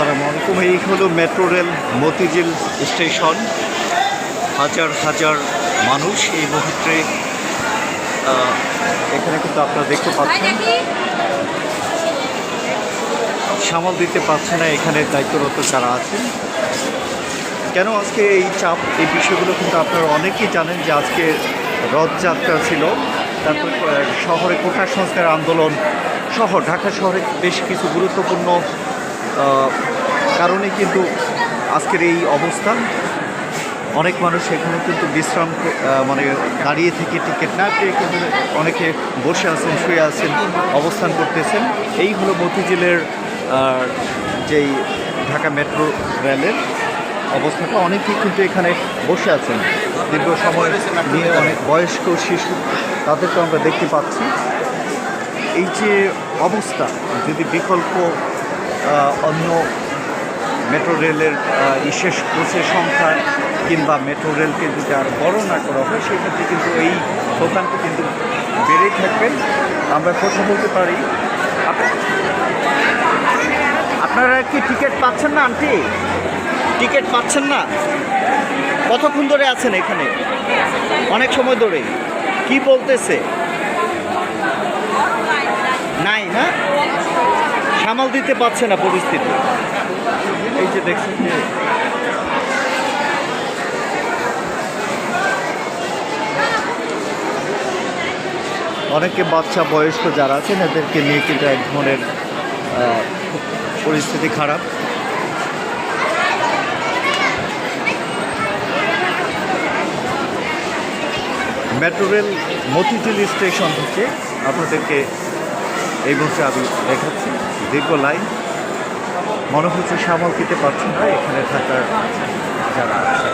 আসসালামু আলাইকুম। এই হলো মেট্রো রেল মতিঝিল স্টেশন। হাজার হাজার মানুষ এই মুহূর্তে এখানে কিন্তু আপনারা দেখতে পাচ্ছেন। সামাল দিতে পারছে না এখানে দায়িত্বরত যারা আছেন। কেন আজকে এই চাপ এই বিষয়গুলো কিন্তু আপনারা অনেকেই জানেন যে আজকে রথযাত্রা ছিল। তারপর শহরে কোটা সংস্কার আন্দোলন সহ ঢাকা শহরে বেশ কিছু গুরুত্বপূর্ণ কারণে কিন্তু আজকের এই অবস্থান। অনেক মানুষ এখানে কিন্তু বিশ্রাম মানে দাঁড়িয়ে থেকে টিকিট না পেয়ে কিন্তু অনেকে বসে আছেন, শুয়ে আছেন, অবস্থান করতেছেন। এই হলো মতিঝিলের যেই ঢাকা মেট্রো রেলের অবস্থাটা। অনেকেই কিন্তু এখানে বসে আছেন। দীর্ঘ সময় নিয়ে অনেক বয়স্ক শিশু তাদেরকে আমরা দেখতে পাচ্ছি। এই যে অবস্থা, যদি বিকল্প অন্য মেট্রো রেলের বিশেষ কোচের সংখ্যা কিংবা মেট্রো রেলকে যদি আর বড় না করা হয়, সেক্ষেত্রে কিন্তু এই দোকানটি কিন্তু বেড়েই থাকবে। আমরা কথা বলতে পারি। আপনারা কি টিকিট পাচ্ছেন না, আন্টি? টিকিট পাচ্ছেন না? কতক্ষণ ধরে আছেন এখানে? অনেক সময় ধরে। কি বলতেছে? নাই না? সামাল দিতে পারছে না পরিস্থিতি। এই যে দেখছেন যে অনেকে বাচ্চা বয়স্ক যারা আছেন, এদেরকে নিয়ে কিন্তু এক ধরনের পরিস্থিতি খারাপ। মেট্রো রেল মতিঝিল স্টেশন থেকে আপনাদেরকে এই মুহূর্তে আমি দেখাচ্ছি দীর্ঘ লাইন। মনে হচ্ছে সামাল দিতে পারছি না, এখানে থাকার যারা আছে